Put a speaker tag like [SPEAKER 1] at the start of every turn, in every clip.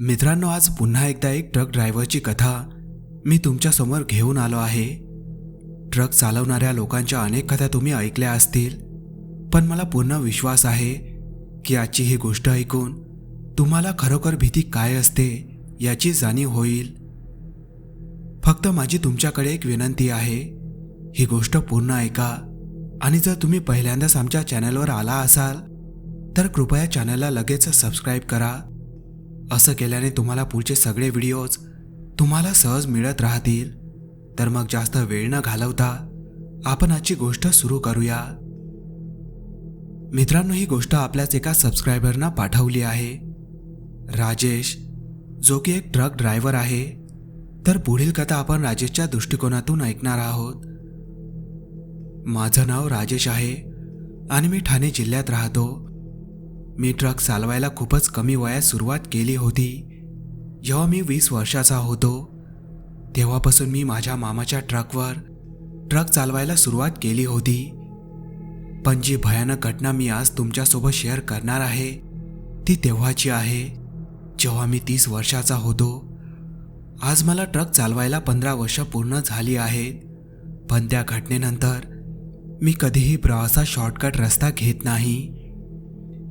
[SPEAKER 1] मित्रांनो आज पुन्हा एकदा एक ट्रक ड्रायव्हरची कथा मी तुमच्यासमोर घेऊन आलो आहे. ट्रक चालवणाऱ्या लोकांच्या अनेक कथा तुम्ही ऐकल्या असतील पण मला पूर्ण विश्वास आहे की आजची ही गोष्ट ऐकून तुम्हाला खरोखर भीती काय असते याची जाणीव होईल. फक्त माझी तुमच्याकडे एक विनंती आहे. ही गोष्ट पूर्ण ऐका. आणि जर तुम्ही पहिल्यांदाच आमच्या चॅनलवर आला असाल तर कृपया चॅनलला लगेच सबस्क्राईब करा. असं केल्याने तुम्हाला पुढचे सगळे व्हिडिओज तुम्हाला सहज मिळत राहतील. तर मग जास्त वेळ न घालवता आपण आजची गोष्ट सुरू करूया. मित्रांनो ही गोष्ट आपल्याच एका सबस्क्रायबरना पाठवली आहे. राजेश जो की एक ट्रक ड्रायव्हर आहे तर पुढील कथा आपण राजेशच्या दृष्टिकोनातून ऐकणार आहोत. माझं नाव राजेश आहे आणि मी ठाणे जिल्ह्यात राहतो. मी ट्रक चालवायला खूपच कमी वयात सुरुवात केली होती. जेव्हा मी वीस वर्षाचा होतो तेव्हापासून मी माझ्या मामाच्या ट्रकवर ट्रक चालवायला सुरुवात केली होती. पण जी भयानक घटना मी आज तुमच्यासोबत शेअर करणार आहे ती तेव्हाची आहे. जेव्हा मी तीस वर्षाचा होतो आज मला ट्रक चालवायला पंधरा वर्ष पूर्ण झाली आहे. पण त्या घटनेनंतर मी कधीही प्रवासात शॉर्टकट रस्ता घेत नाही.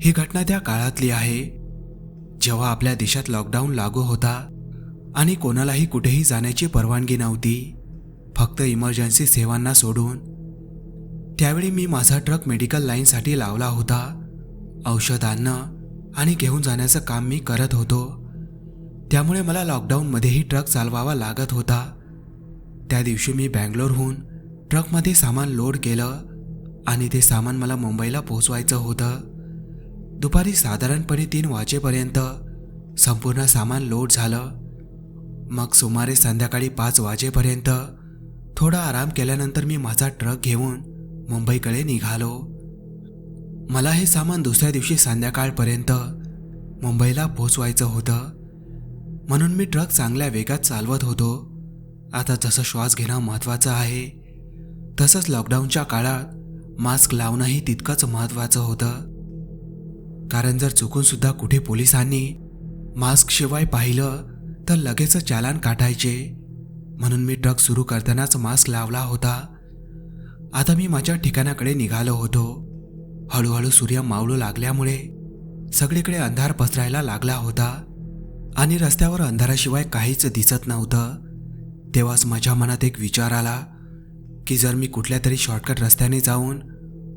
[SPEAKER 1] ही घटना त्या काळातली आहे. जेव्हा आपल्या देशात लॉकडाऊन लागू होता आणि कोणालाही कुठेही जाण्याची परवानगी नव्हती फक्त इमर्जन्सी सेवांना सोडून त्यावेळी मी माझा ट्रक मेडिकल लाईनसाठी लावला होता. औषध आणणं आणि घेऊन जाण्याचं काम मी करत होतो. त्यामुळे मला लॉकडाऊनमध्येही ट्रक चालवावा लागत होता. त्या दिवशी मी बँगलोरहून ट्रकमध्ये सामान लोड केलं आणि ते सामान मला मुंबईला पोहोचवायचं होतं. दुपारी साधारणपणे तीन वाजेपर्यंत संपूर्ण सामान लोड झालं. मग सुमारे संध्याकाळी पाच वाजेपर्यंत थोडा आराम केल्यानंतर मी माझा ट्रक घेऊन मुंबईकडे निघालो. मला हे सामान दुसऱ्या दिवशी संध्याकाळपर्यंत मुंबईला पोहोचवायचं होतं. म्हणून मी ट्रक चांगल्या वेगात चालवत होतो. आता जसं श्वास घेणं महत्त्वाचं आहे तसंच लॉकडाऊनच्या काळात मास्क लावणंही तितकंच महत्त्वाचं होतं. कारण जर चुकून सुद्धा कुठे पोलिसांनी मास्क शिवाय पाहिलं तर लगेच चालान काढायचे म्हणून मी ट्रक सुरू करतानाच मास्क लावला होता. आता मी माझ्या ठिकाणाकडे निघालो होतो. हळूहळू सूर्य मावळू लागल्यामुळे सगळीकडे अंधार पसरायला लागला होता. आणि रस्त्यावर अंधाराशिवाय काहीच दिसत नव्हतं. तेव्हाच माझ्या मनात एक विचार आला की जर मी कुठल्या तरी शॉर्टकट रस्त्याने जाऊन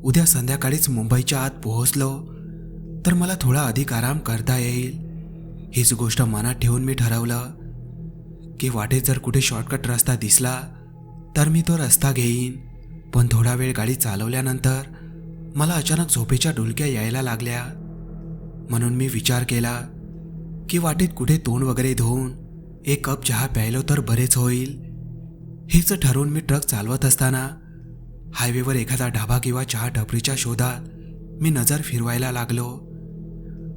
[SPEAKER 1] उद्या संध्याकाळीच मुंबईच्या आत पोहोचलो तर मला थोडा अधिक आराम करता येईल. हीच गोष्ट मनात ठेवून मी ठरवलं की वाटेत जर कुठे शॉर्टकट रस्ता दिसला तर मी तो रस्ता घेईन. पण थोडा वेळ गाडी चालवल्यानंतर मला अचानक झोपेच्या डुलक्या यायला लागल्या. म्हणून मी विचार केला की वाटेत कुठे तोंड वगैरे धुवून एक कप चहा प्यायलो तर बरेच होईल. हेच ठरवून मी ट्रक चालवत असताना हायवेवर एखादा ढाबा किंवा चहा टपरीच्या शोधात मी नजर फिरवायला लागलो.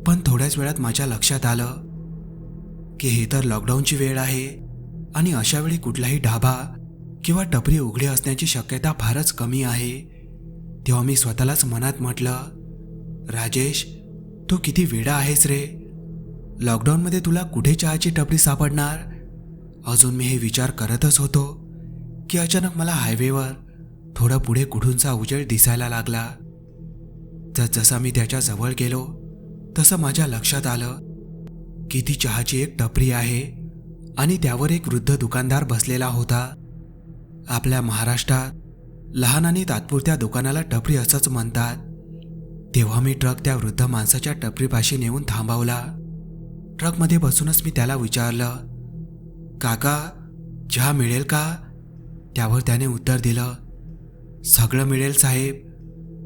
[SPEAKER 1] पण थोड्याच वेळात माझ्या लक्षात आलं की हे तर लॉकडाऊनची वेळ आहे आणि अशा वेळी कुठलाही ढाबा किंवा टपरी उघडी असण्याची शक्यता फारच कमी आहे. तेव्हा मी स्वतःलाच मनात म्हटलं राजेश तू किती वेडा आहेस रे? लॉकडाऊनमध्ये तुला कुठे चहाची टपरी सापडणार? अजून मी हे विचार करतच होतो की अचानक मला हायवेवर थोडं पुढे कुठूनचा उजेड दिसायला लागला. जसा मी त्याच्याजवळ गेलो तसं माझ्या लक्षात आलं की ती चहाची एक टपरी आहे आणि त्यावर एक वृद्ध दुकानदार बसलेला होता. आपल्या महाराष्ट्रात लहान आणि तात्पुरत्या दुकानाला टपरी असंच म्हणतात. तेव्हा मी ट्रक त्या वृद्ध माणसाच्या टपरीपाशी नेऊन थांबवला. ट्रकमध्ये बसूनच मी त्याला विचारलं काका चहा मिळेल का? त्यावर त्याने उत्तर दिलं सगळं मिळेल साहेब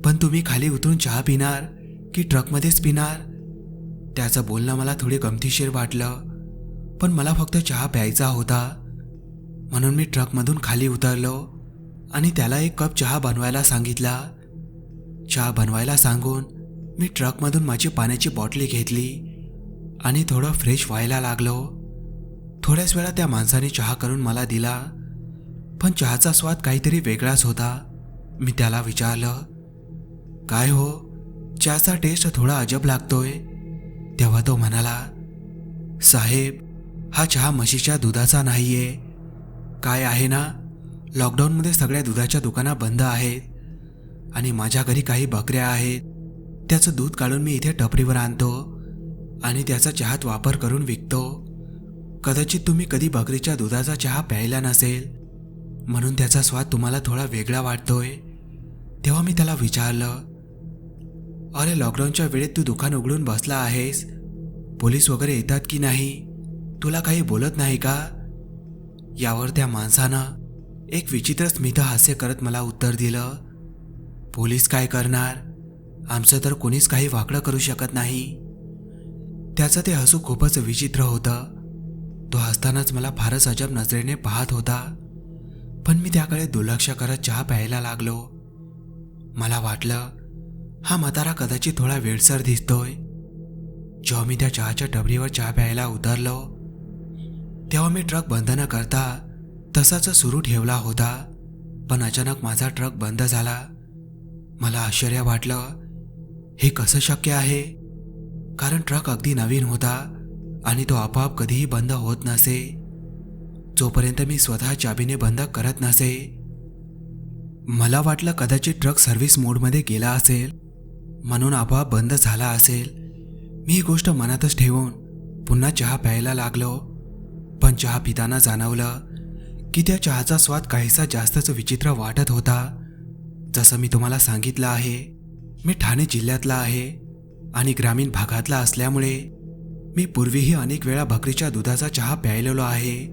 [SPEAKER 1] पण तुम्ही खाली उतरून चहा पिणार की ट्रकमध्येच पिणार? त्याचं बोलणं मला थोडी गमतीशीर वाटलं पण मला फक्त चहा प्यायचा होता. म्हणून मी ट्रकमधून खाली उतरलो आणि त्याला एक कप चहा बनवायला सांगितला. चहा बनवायला सांगून मी ट्रकमधून माझी पाण्याची बॉटली घेतली आणि थोडं फ्रेश व्हायला लागलो. थोड्याच वेळा त्या माणसाने चहा करून मला दिला. पण चहाचा स्वाद काहीतरी वेगळाच होता. मी त्याला विचारलं काय हो? चहाचा टेस्ट थोडा अजब लागतोय. तेव्हा तो म्हणाला साहेब हा चहा म्हशीच्या दुधाचा नाहीये. काय आहे ना? लॉकडाऊनमध्ये सगळ्या दुधाच्या दुकाना बंद आहेत. आणि माझ्या घरी काही बकऱ्या आहेत. त्याचं दूध काढून मी इथे टपरीवर आणतो. आणि त्याचा चहात वापर करून विकतो. कदाचित तुम्ही कधी बकरीच्या दुधाचा चहा प्यायला नसेल. म्हणून त्याचा स्वाद तुम्हाला थोडा वेगळा वाटतोय. तेव्हा मी त्याला विचारलं अरे लॉकडाऊनच्या वेळेत तू दुकान उघडून बसला आहेस? पोलीस वगैरे येतात की नाही? तुला काही बोलत नाही का? यावर त्या माणसानं एक विचित्र स्मित हास्य करत मला उत्तर दिलं पोलीस काय करणार? आमचं तर कोणीच काही वाकडं करू शकत नाही. त्याचं ते हसू खूपच विचित्र होतं. तो हसतानाच मला फारच अजब नजरेने पाहत होता. पण मी त्याकडे दुर्लक्ष करत चहा प्यायला लागलो. मला वाटलं हा म्हातारा कदाचित थोडा वेळसर दिसतोय. जेव्हा मी त्या चहाच्या टबरीवर चहा प्यायला उतरलो तेव्हा मी ट्रक बंद न करता तसाच सुरू ठेवला होता. पण अचानक माझा ट्रक बंद झाला. मला आश्चर्य वाटलं हे कसं शक्य आहे? कारण ट्रक अगदी नवीन होता आणि तो आपोआप कधीही बंद होत नसे. जोपर्यंत मी स्वतः चाबीने बंद करत नसे मला वाटलं कदाचित ट्रक सर्व्हिस मोडमध्ये गेला असेल म्हणून आपोआप बंद झाला असेल. मी ही गोष्ट मनातच ठेवून पुन्हा चहा प्यायला लागलो पण चहा पिताना जाणवलं की त्या चहाचा स्वाद काहीसा जास्तच विचित्र वाटत होता. जसं मी तुम्हाला सांगितलं आहे मी ठाणे जिल्ह्यातला आहे. आणि ग्रामीण भागातला असल्यामुळे मी पूर्वीही अनेक वेळा बकरीच्या दुधाचा चहा प्यायलेलो आहे.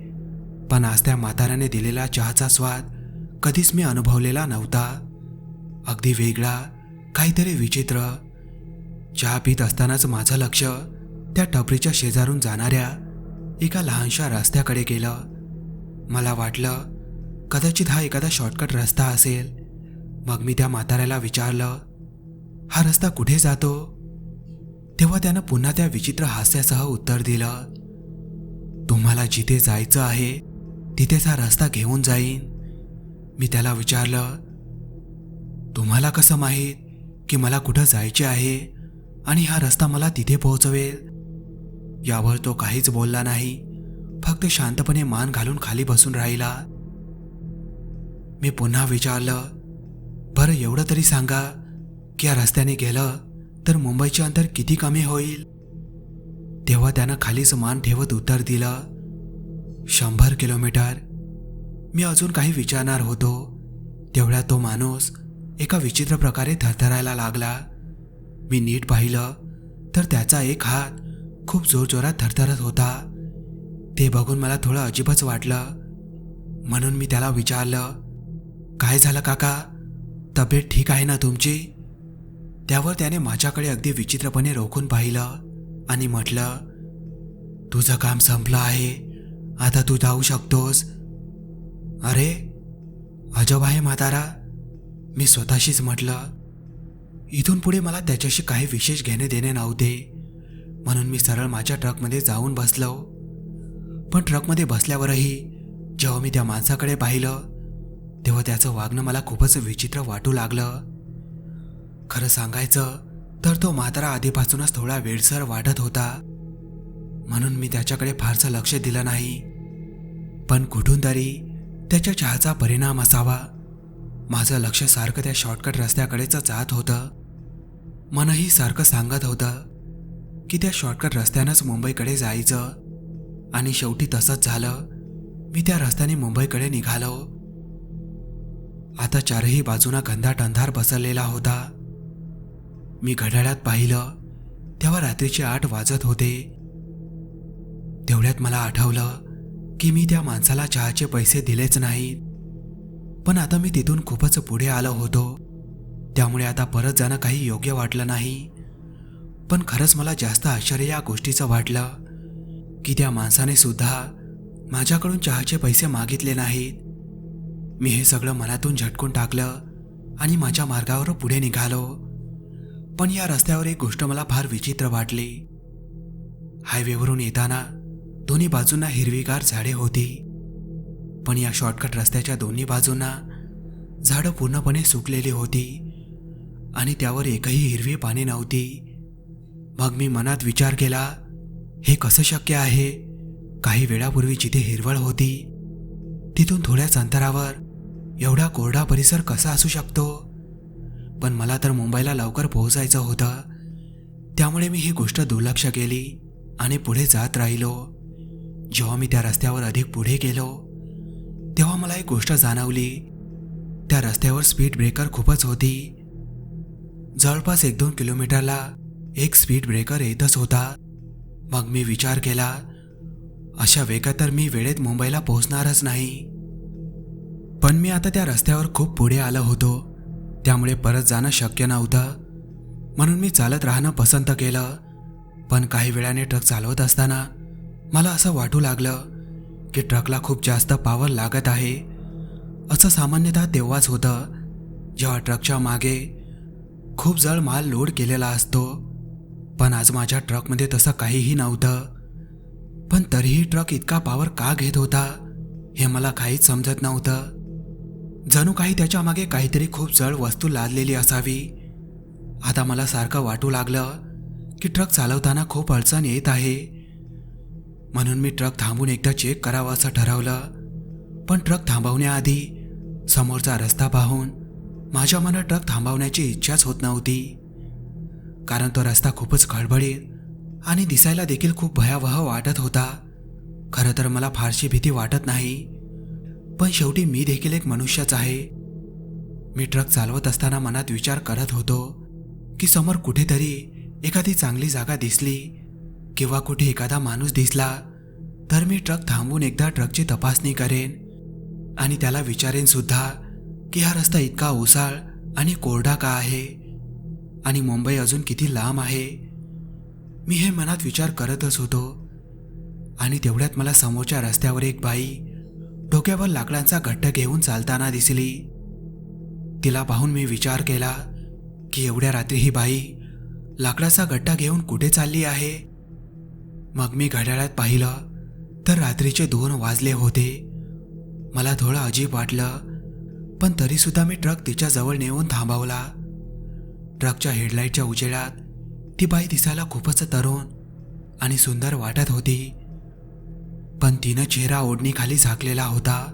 [SPEAKER 1] पण आज त्या म्हाताऱ्याने दिलेला चहाचा स्वाद कधीच मी अनुभवलेला नव्हता. अगदी वेगळा काहीतरी विचित्र. चहा पित असतानाच माझं लक्ष त्या टपरीच्या शेजारून जाणाऱ्या एका लहानशा रस्त्याकडे गेलं. मला वाटलं कदाचित हा एखादा शॉर्टकट रस्ता असेल. मग मी त्या म्हाताऱ्याला विचारलं हा रस्ता कुठे जातो? तेव्हा त्यानं पुन्हा त्या विचित्र हास्यासह उत्तर दिलं तुम्हाला जिथे जायचं आहे तिथेच हा रस्ता घेऊन जाईन. मी त्याला विचारलं तुम्हाला कसं माहीत की मला कुठं जायचे आहे आणि हा रस्ता मला तिथे पोहोचवेल? यावर तो काहीच बोलला नाही फक्त शांतपणे मान घालून खाली बसून राहिला. मी पुन्हा विचारलं बरं एवढं तरी सांगा की या रस्त्याने गेलं तर मुंबईच्या अंतर किती कमी होईल? तेव्हा त्यानं खालीच मान ठेवत उत्तर दिलं शंभर किलोमीटर. मी अजून काही विचारणार होतो. तेवढ्या तो माणूस एका विचित्र प्रकारे थरथरायला लागला. मी नीट पाहिलं तर त्याचा एक हात खूप जोरजोरात थरथरत होता. ते बघून मला थोडं अजिबच वाटलं. म्हणून मी त्याला विचारलं काय झालं काका? तब्येत ठीक आहे ना तुमची? त्यावर त्याने माझ्याकडे अगदी विचित्रपणे रोखून पाहिलं आणि म्हटलं तुझं काम संपलं आहे. आता तू जाऊ शकतोस. अरे अजब आहे म्हातारा. मी स्वतःशीच म्हटलं इथून पुढे मला त्याच्याशी काही विशेष घेणे देणे नव्हते. म्हणून मी सरळ माझ्या ट्रकमध्ये जाऊन बसलो. पण ट्रकमध्ये बसल्यावरही जेव्हा मी त्या माणसाकडे पाहिलं तेव्हा त्याचं वागणं मला खूपच विचित्र वाटू लागलं. खरं सांगायचं तर तो म्हातारा आधीपासूनच थोडा वेळसर वाटत होता. म्हणून मी त्याच्याकडे फारसं लक्ष दिलं नाही. पण कुठून तरी त्याच्या चहाचा परिणाम असावा. माझं लक्ष सारखं त्या शॉर्टकट रस्त्याकडेच जात होतं. मनही सारखं सांगत होतं की त्या शॉर्टकट रस्त्यानंच मुंबईकडे जायचं. आणि शेवटी तसंच झालं. मी त्या रस्त्याने मुंबईकडे निघालो. आता चारही बाजूना घनदाट अंधार पसरलेला होता. मी घड्याळात पाहिलं तेव्हा रात्रीचे आठ वाजत होते. तेवढ्यात मला आठवलं की मी त्या माणसाला चहाचे पैसे दिलेच नाहीत. पण आता मी तिथून खूपच पुढे आलो होतो. त्यामुळे आता परत जाणं काही योग्य वाटलं नाही. पण खरंच मला जास्त आश्चर्य या गोष्टीचं वाटलं की त्या माणसाने सुद्धा माझ्याकडून चहाचे पैसे मागितले नाहीत. मी हे सगळं मनातून झटकून टाकलं आणि माझ्या मार्गावर पुढे निघालो. पण या रस्त्यावर एक गोष्ट मला फार विचित्र वाटली. हायवेवरून येताना दोन्ही बाजूंना हिरवीगार झाडे होती. पण या शॉर्टकट रस्त्याच्या दोन्ही बाजूंना झाडं पूर्णपणे सुकलेली होती आणि त्यावर एकही हिरवी पाने नव्हती. मग मी मनात विचार केला हे कसं शक्य आहे? काही वेळापूर्वी जिथे हिरवळ होती तिथून थोड्याच अंतरावर एवढा कोरडा परिसर कसा असू शकतो? पण मला तर मुंबईला लवकर पोहोचायचं होतं. त्यामुळे मी ही गोष्ट दुर्लक्ष केली आणि पुढे जात राहिलो. जेव्हा मी त्या रस्त्यावर अधिक पुढे गेलो तेव्हा मला एक गोष्ट जाणवली. त्या रस्त्यावर स्पीड ब्रेकर खूपच होती. जवळपास एक दोन किलोमीटरला एक स्पीड ब्रेकर येतच होता. मग मी विचार केला अशा वेगात तर मी वेळेत मुंबईला पोहोचणारच नाही. पण मी आता त्या रस्त्यावर खूप पुढे आलो होतो. त्यामुळे परत जाणं शक्य नव्हतं. म्हणून मी चालत राहणं पसंत केलं. पण काही वेळाने ट्रक चालवत असताना मला असं वाटू लागलं की ट्रकला खूप जास्त पावर लागत आहे. असं सामान्यतः तेव्हाच होतं जेव्हा ट्रकच्या मागे खूप जळ माल लोड केलेला असतो. पण आज माझ्या ट्रकमध्ये तसं काहीही नव्हतं. पण तरीही ट्रक इतका पावर का घेत होता हे मला काहीच समजत नव्हतं. जणू काही त्याच्यामागे काहीतरी खूप जड वस्तू लादलेली असावी. आता मला सारखं वाटू लागलं की ट्रक चालवताना खूप अडचण येत आहे. म्हणून मी ट्रक थांबून एकदा चेक करावं असं ठरवलं. पण ट्रक थांबवण्याआधी समोरचा रस्ता पाहून माझ्या मनात ट्रक थांबवण्याची इच्छाच होत नव्हती. कारण तो रस्ता खूपच खळबळीत आणि दिसायला देखील खूप भयावह वाटत होता. खरं तर मला फारशी भीती वाटत नाही. पण शेवटी मी देखील एक मनुष्यच आहे. मी ट्रक चालवत असताना मनात विचार करत होतो की समोर कुठेतरी एखादी चांगली जागा दिसली किंवा कुठे एखादा माणूस दिसला तर मी ट्रक थांबून एकदा ट्रकची तपासणी करेन आणि त्याला विचारेन सुद्धा की हा रस्ता इतका ओसाळ आणि कोरडा का आहे आणि मुंबई अजून किती लांब आहे. मी हे मनात विचार करतच होतो आणि तेवढ्यात मला समोरच्या रस्त्यावर एक बाई डोक्यावर लाकडांचा घट्ट घेऊन चालताना दिसली. तिला पाहून मी विचार केला की एवढ्या रात्री ही बाई लाकडाचा गट्टा घेऊन कुठे चालली आहे? मग मी घड्याळात पाहिलं तर रात्रीचे दोन वाजले होते. मला थोडं अजीब वाटलं पण तरीसुद्धा मी ट्रक तिच्या जवळ नेऊन थांबवला. ट्रकच्या हेडलाईटच्या उजेडात ती बाई दिसायला खूपच तरुण आणि सुंदर वाटत होती. पण तिनं चेहरा ओढणीखाली झाकलेला होता.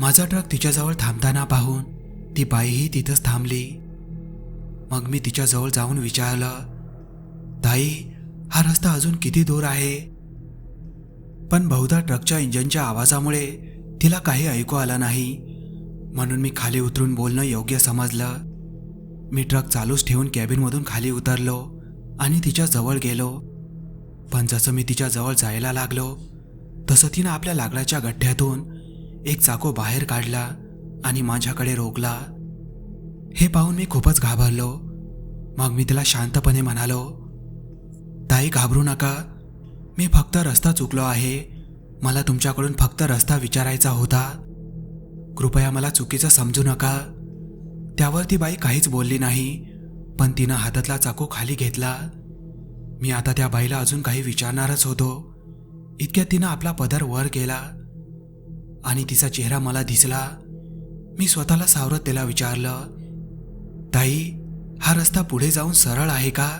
[SPEAKER 1] माझा ट्रक तिच्याजवळ थांबताना पाहून ती बाईही तिथंच थांबली. मग मी तिच्याजवळ जाऊन विचारलं ताई हा रस्ता अजून किती दूर आहे? पण बहुधा ट्रकच्या इंजिनच्या आवाजामुळे तिला काही ऐकू आलं नाही. म्हणून मी खाली उतरून बोलणं योग्य समजलं. मी ट्रक चालूच ठेवून कॅबिनमधून खाली उतरलो आणि तिच्या जवळ गेलो. पण जसं मी तिच्या जवळ जायला लागलो तसं तिनं आपल्या लाकडाच्या गठ्ठ्यातून एक चाकू बाहेर काढला आणि माझ्याकडे रोखला. हे पाहून मी खूपच घाबरलो. मग मी तिला शांतपणे म्हणालो ताई घाबरू नका. मी फक्त रस्ता चुकलो आहे. मला तुमच्याकडून फक्त रस्ता विचारायचा होता. कृपया मला चुकीचं समजू नका. त्यावर ती बाई काहीच बोलली नाही पण तिनं हातातला चाकू खाली घेतला. मी आता त्या बाईला अजून काही विचारणारच होतो. इतक्यात तिनं आपला पदर वर केला आणि तिचा चेहरा मला दिसला. मी स्वतःला सावरत त्याला विचारलं ताई हा रस्ता पुढे जाऊन सरळ आहे का?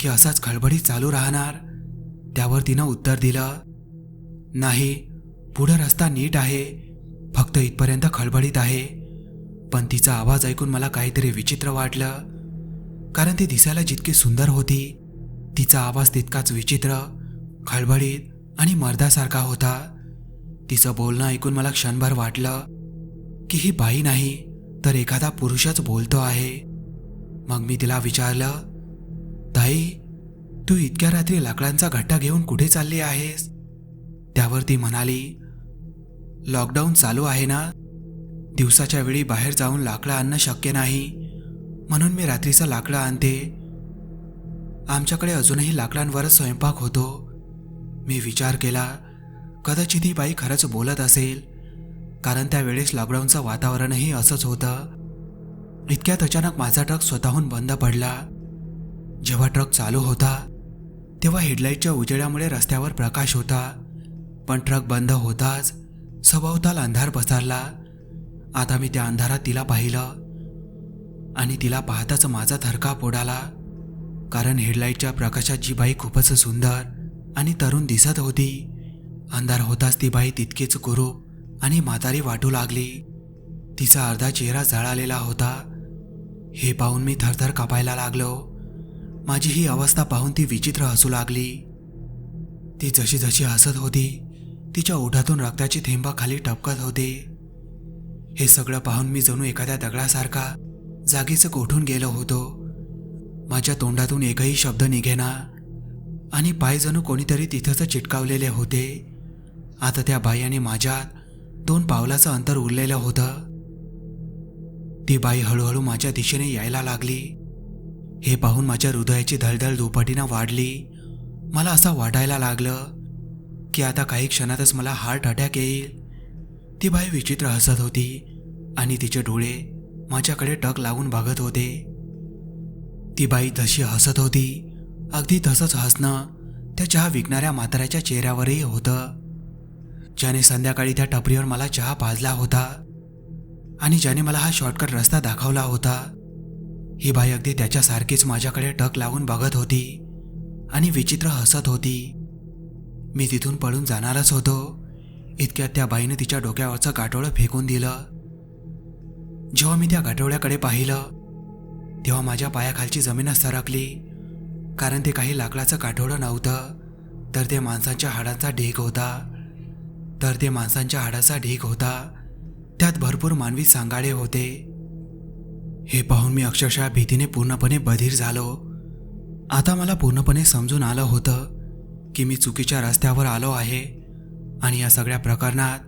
[SPEAKER 1] की असाच खळबडीत चालू राहणार? त्यावर तिनं उत्तर दिलं नाही पुढं रस्ता नीट आहे फक्त इथपर्यंत खळबडीत आहे. पण तिचा आवाज ऐकून मला काहीतरी विचित्र वाटलं कारण ती दिसायला जितकी सुंदर होती तिचा आवाज तितकाच विचित्र खळबळीत आणि मर्दासारखा होता. तिचं बोलणं ऐकून मला क्षणभर वाटलं की ही बाई नाही तर एखादा पुरुषच बोलतो आहे. मग मी तिला विचारलं ताई तू इतक्या रात्री लाकडांचा घट्टा घेऊन कुठे चालली आहेस? त्यावर ती म्हणाली लॉकडाऊन चालू आहे ना? दिवसाच्या वेळी बाहेर जाऊन लाकडं आणणं शक्य नाही. म्हणून मी रात्रीचं लाकडं आणते. आमच्याकडे अजूनही लाकडांवरच स्वयंपाक होतो. मी विचार केला कदाचित ही बाई खरंच बोलत असेल. कारण त्यावेळेस लॉकडाऊनचं वातावरणही असंच होतं. इतक्यात अचानक माझा ट्रक स्वतःहून बंद पडला. जेव्हा ट्रक चालू होता तेव्हा हेडलाईटच्या उजेडामुळे रस्त्यावर प्रकाश होता. पण ट्रक बंद होताच सभोवताल अंधार पसरला. आता मी त्या अंधारात तिला पाहिलं. आणि तिला पाहताच माझा थरका पोडाला कारण हेडलाईटच्या प्रकाशात जी बाई खूपच सुंदर आणि तरुण दिसत होती. अंधार होताच ती बाई तितकीच कुरूप आणि म्हातारी वाटू लागली. तिचा अर्धा चेहरा जळालेला होता. हे पाहून मी थरथर कापायला लागलो. माझी ही अवस्था पाहून ती विचित्र हसू लागली. ती जशी जशी हसत होती. तिच्या ओठातून रक्ताची थेंबा खाली टपकत होते. हे सगळं पाहून मी जणू एखाद्या दगडासारखा जागीच गोठून गेलो होतो. माझ्या तोंडातून एकही शब्द निघेना. आणि पाय जणू कोणीतरी तिथंच चिटकावलेले होते. आता त्या बाई आणि माझ्यात दोन पावलाचं अंतर उरलेलं होतं. ती बाई हळूहळू माझ्या दिशेने यायला लागली. हे पाहून माझ्या हृदयाची धडधड दुपटीनं वाढली. मला असं वाटायला लागलं की आता काही क्षणातच मला हार्ट अटॅक येईल. ती बाई विचित्र हसत होती आणि तिचे डोळे माझ्याकडे टक लावून बघत होते. ती बाई तशी हसत होती अगदी तसंच हसणं त्या चहा विकणाऱ्या म्हाताऱ्याच्या चेहऱ्यावरही होतं. ज्याने संध्याकाळी त्या टपरीवर मला चहा पाजला होता आणि ज्याने मला हा शॉर्टकट रस्ता दाखवला होता. ही बाई अगदी त्याच्यासारखीच माझ्याकडे टक लावून बघत होती आणि विचित्र हसत होती. मी तिथून पळून जाणारच होतो. इतक्यात त्या बाईने तिच्या डोक्यावरचं गाठोळं फेकून दिलं. जेव्हा मी त्या गाठोळ्याकडे पाहिलं तेव्हा माझ्या पायाखालची जमीनच सरकली. कारण ते काही लाकडाचं काठोडं नव्हतं. तर ते माणसांच्या हाडांचा ढीग होता. तर ते माणसांच्या हाडाचा ढीग होता. त्यात भरपूर मानवी सांगाडे होते. हे पाहून मी अक्षरशः भीतीने पूर्णपणे बधीर झालो. आता मला पूर्णपणे समजून आलं होतं की मी चुकीच्या रस्त्यावर आलो आहे आणि या सगळ्या प्रकरणात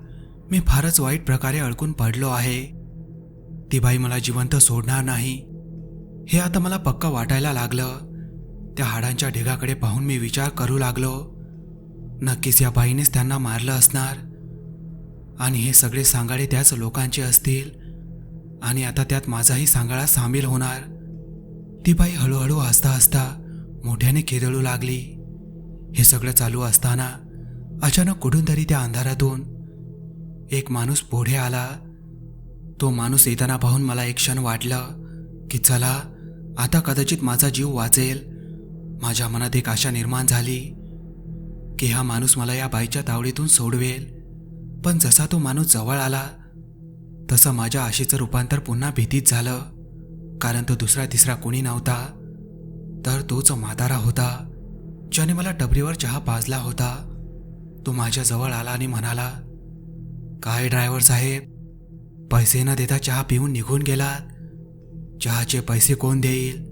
[SPEAKER 1] मी फारच वाईट प्रकारे अडकून पडलो आहे. ती बाई मला जिवंत सोडणार नाही. हे आता मला पक्का वाटायला लागलं. त्या हाडांच्या ढिगाकडे पाहून मी विचार करू लागलो. नक्कीच या बाईनेच त्यांना मारलं असणार. आणि हे सगळे सांगाडे त्याच लोकांचे असतील. आणि आता त्यात माझाही सांगाळा सामील होणार. ती बाई हळूहळू हसता हसता मोठ्याने खेदळू लागली. हे सगळं चालू असताना अचानक कुठून तरी त्या अंधारातून एक माणूस पुढे आला. तो माणूस येताना पाहून मला एक क्षण वाटलं की चला आता कदाचित माझा जीव वाचेल. माझ्या मनात एक आशा निर्माण झाली की हा माणूस मला या बाईच्या तावडीतून सोडवेल. पण जसा तो माणूस जवळ आला तसं माझ्या आशेचं रूपांतर पुन्हा भीतीत झालं. कारण तो दुसरा तिसरा कोणी नव्हता तर तोच म्हातारा होता ज्याने मला टबरीवर चहा पाजला होता. तो माझ्याजवळ आला आणि म्हणाला काय ड्रायव्हर साहेब पैसे न देता चहा पिऊन निघून गेलात? चहाचे पैसे कोण देईल?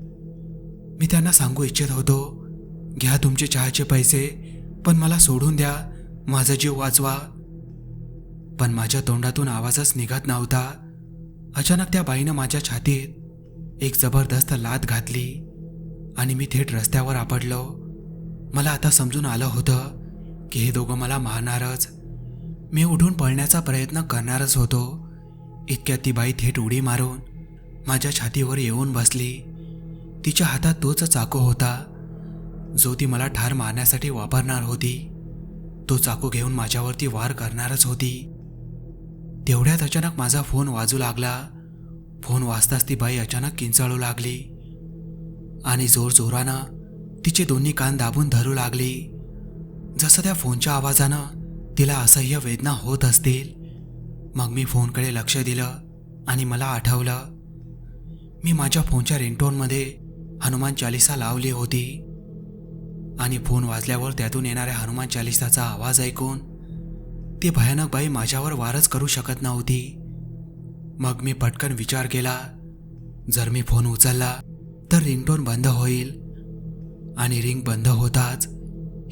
[SPEAKER 1] मी त्यांना सांगू इच्छित होतो. घ्या तुमचे चहाचे पैसे पण मला सोडून द्या. माझा जीव वाचवा. पण माझ्या तोंडातून आवाजच निघत नव्हता. अचानक त्या बाईनं माझ्या छातीत एक जबरदस्त लात घातली आणि मी थेट रस्त्यावर आपडलो. मला आता समजून आलं होतं की हे दोघं मला मारणारच. मी उठून पळण्याचा प्रयत्न करणारच होतो. इतक्यात ती बाई थेट उडी मारून माझ्या छातीवर येऊन बसली. तिच्या हातात तोच चाकू होता. जो ती मला ठार मारण्यासाठी वापरणार होती तो चाकू घेऊन माझ्यावरती वार करणारच होती. तेवढ्यात अचानक माझा फोन वाजू लागला. फोन वाजताच ती बाई अचानक किंचाळू लागली. आणि जोर जोरानं तिचे दोन्ही कान दाबून धरू लागली. जसं त्या फोनच्या आवाजानं तिला असह्य वेदना होत असतील मग मी फोनकडे लक्ष दिलं आणि मला आठवलं. मी माझ्या फोनच्या रिंगटोनमध्ये हनुमान चालिसा लावली होती. आणि फोन वाजल्यावर त्यातून येणाऱ्या हनुमान चालिसाचा आवाज ऐकून ती भयानक बाई माझ्यावर वारच करू शकत नव्हती. मग मी पटकन विचार केला. जर मी फोन उचलला तर रिंगटोन बंद होईल. आणि रिंग बंद होताच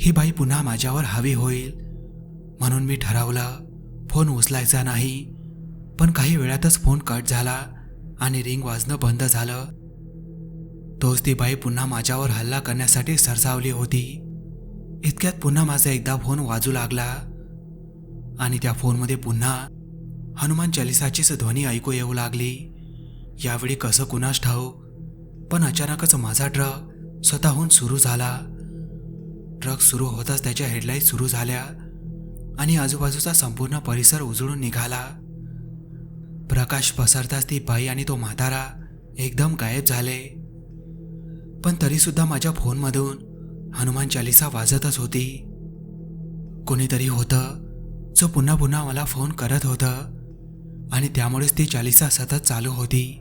[SPEAKER 1] ही बाई पुन्हा माझ्यावर हवी होईल. म्हणून मी ठरवलं फोन उचलायचा नाही. पण काही वेळातच फोन कट झाला आणि रिंग वाजणं बंद झालं. तोच ती बाई पुन्हा माझ्यावर हल्ला करण्यासाठी सरसावली होती. इतक्यात पुन्हा माझा एकदा फोन वाजू लागला. आणि त्या फोनमध्ये पुन्हा हनुमान चालिसाचीच ध्वनी ऐकू येऊ लागली. यावेळी कसं कुणास ठाऊक पण अचानकच माझा ट्रक स्वतःहून सुरू झाला. ट्रक सुरू होताच त्याच्या हेडलाईट सुरू झाल्या आणि आजूबाजूचा संपूर्ण परिसर उजळून निघाला. प्रकाश पसरताच ती बाई आणि तो म्हातारा एकदम गायब झाले. पण तरीसुद्धा माझ्या फोनमधून हनुमान चालिसा वाजतच होती. कोणीतरी होतं जो पुन्हा पुन्हा मला फोन करत होतं आणि त्यामुळेच ती चालिसा सतत चालू होती.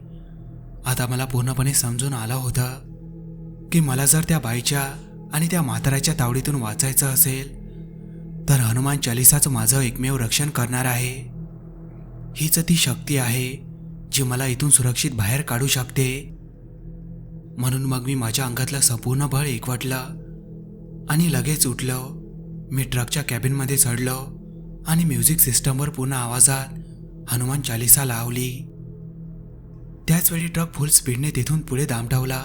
[SPEAKER 1] आता मला पूर्णपणे समजून आलं होतं की मला जर त्या बाईच्या आणि त्या म्हाताऱ्याच्या तावडीतून वाचायचं असेल तर हनुमान चालिसाचं माझं एकमेव रक्षण करणार आहे. हीच ती शक्ती आहे जी मला इथून सुरक्षित बाहेर काढू शकते. म्हणून मग मी माझ्या अंगातलं संपूर्ण बळ एकवटलं आणि लगेच उठलो. मी ट्रकच्या कॅबिनमध्ये चढलो आणि म्युझिक सिस्टमवर पूर्ण आवाजात हनुमान चालिसा लावली. त्याचवेळी ट्रक फुल स्पीडने तिथून पुढे दामटवला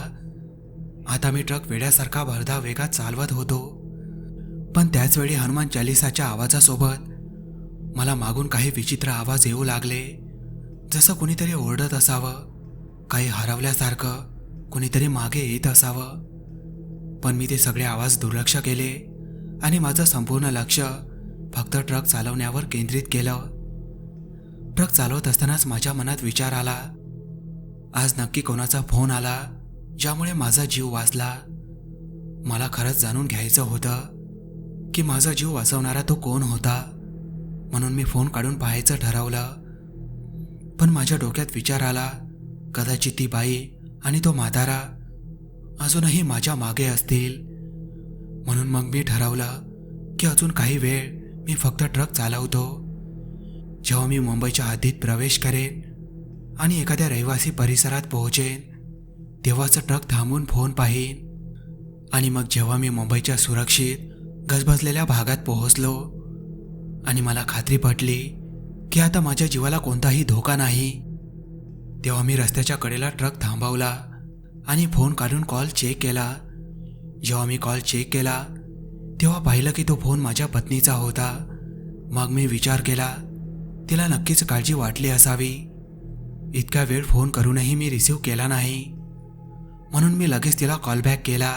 [SPEAKER 1] आता मी ट्रक वेड्यासारखा भरधा वेगात चालवत होतो. पण त्याचवेळी हनुमान चालिसाच्या आवाजासोबत मला मागून काही विचित्र आवाज येऊ लागले. जसं कुणीतरी ओरडत असावं काही हरवल्यासारखं. कुणीतरी मागे येत असावं. पण मी ते सगळे आवाज दुर्लक्ष केले आणि माझं संपूर्ण लक्ष फक्त ट्रक चालवण्यावर केंद्रित केलं. ट्रक चालवत असतानाच माझ्या मनात विचार आला. आज नक्की कोणाचा फोन आला ज्यामुळे माझा जीव वाचला. मला खरंच जाणून घ्यायचं होतं की माझा जीव वाचवणारा तो कोण होता म्हणून मी फोन काढून पाहायचं ठरवलं. पण माझ्या डोक्यात विचार आला कदाचित ती बाई आणि तो म्हातारा अजूनही माझ्या मागे असतील. म्हणून मग मी ठरवलं की अजून काही वेळ मी फक्त ट्रक चालवतो. जेव्हा मी मुंबईच्या हद्दीत प्रवेश करेन आणि एखाद्या रहिवासी परिसरात पोहोचेन तेव्हाच ट्रक थांबून फोन पाहीन. आणि मग जेव्हा मी मुंबईच्या सुरक्षित गजबजलेल्या भागात पोहोचलो आणि मला खात्री पटली की आता माझ्या जीवाला कोणताही धोका नाही तेव्हा मी रस्त्याच्या कडेला ट्रक थांबवला आणि फोन काढून कॉल चेक केला. जेव्हा मी कॉल चेक केला तेव्हा पाहिलं की तो फोन माझ्या पत्नीचा होता. मग मी विचार केला तिला नक्कीच काळजी वाटली असावी. इतका वेळ फोन करूनही मी रिसिव्ह केला नाही. म्हणून मी लगेच तिला कॉल बॅक केला.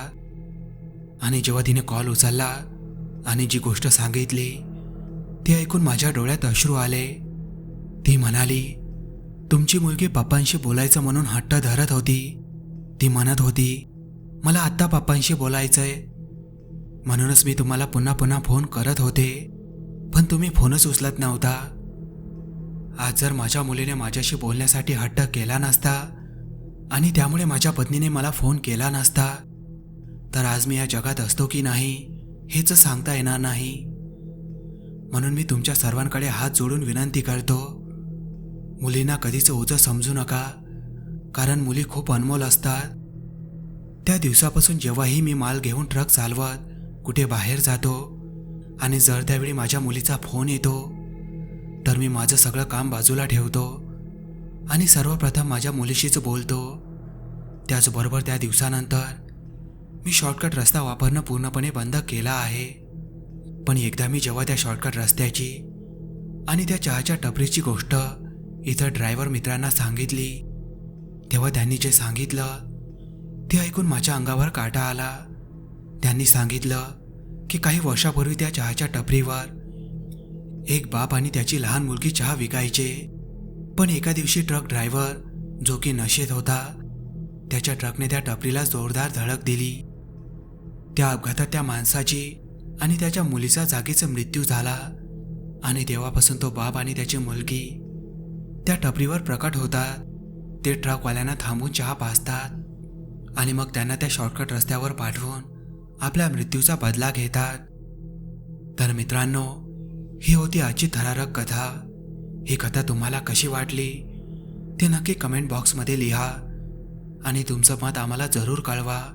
[SPEAKER 1] आणि जेव्हा तिने कॉल उचलला आणि जी गोष्ट सांगितली ती ऐकून माझ्या डोळ्यात अश्रू आले. ती म्हणाली तुमची मुलगी पप्पांशी बोलायचं म्हणून हट्ट धरत होती. ती म्हणत होती मला आत्ता पप्पांशी बोलायचंय. म्हणूनच मी तुम्हाला पुन्हा पुन्हा फोन करत होते पण तुम्ही फोनच उचलत नव्हता. आज जर माझ्या मुलीने माझ्याशी बोलण्यासाठी हट्ट केला नसता आणि त्यामुळे माझ्या पत्नीने मला फोन केला नसता तर आज मी या जगात असतो की नाही हेच सांगता येणार नाही. म्हणून मी तुमच्या सर्वांकडे हात जोडून विनंती करतो. मुलींना कधीच ओझं समजू नका कारण मुली खूप अनमोल असतात. त्या दिवसापासून जेव्हाही मी माल घेऊन ट्रक चालवत कुठे बाहेर जातो आणि जर त्यावेळी माझ्या मुलीचा फोन येतो तर मी माझं सगळं काम बाजूला ठेवतो आणि सर्वप्रथम माझ्या मुलीशीच बोलतो. त्याचबरोबर त्या दिवसानंतर मी शॉर्टकट रस्ता वापरणं पूर्णपणे बंद केला आहे. पण एकदा मी जेव्हा त्या शॉर्टकट रस्त्याची आणि त्या चहाच्या टपरीची गोष्ट इथं ड्रायव्हर मित्रांना सांगितली. तेव्हा त्यांनी जे सांगितलं ते ऐकून माझ्या अंगावर काटा आला. त्यांनी सांगितलं की काही वर्षापूर्वी त्या चहाच्या टपरीवर एक बाप आणि त्याची लहान मुलगी चहा विकायचे. पण एका दिवशी ट्रक ड्रायव्हर जो की नशेत होता त्याच्या ट्रकने त्या टपरीला जोरदार धडक दिली. त्या अपघातात त्या माणसाची आणि त्याच्या मुलीचा जागीचा मृत्यू झाला. आणि तेव्हापासून तो बाप आणि त्याची मुलगी त्या टपरीवर प्रकट होतात ते ट्रकवाल्यांना थांबून चहा पाजतात आणि मग त्यांना त्या शॉर्टकट रस्त्यावर पाठवून आपल्या मृत्यूचा बदला घेतात. तर मित्रांनो ही होती आजची थरारक कथा. ही कथा तुम्हाला कशी वाटली? ते नक्की कमेंट बॉक्समध्ये लिहा आणि तुमचं मत आम्हाला जरूर कळवा.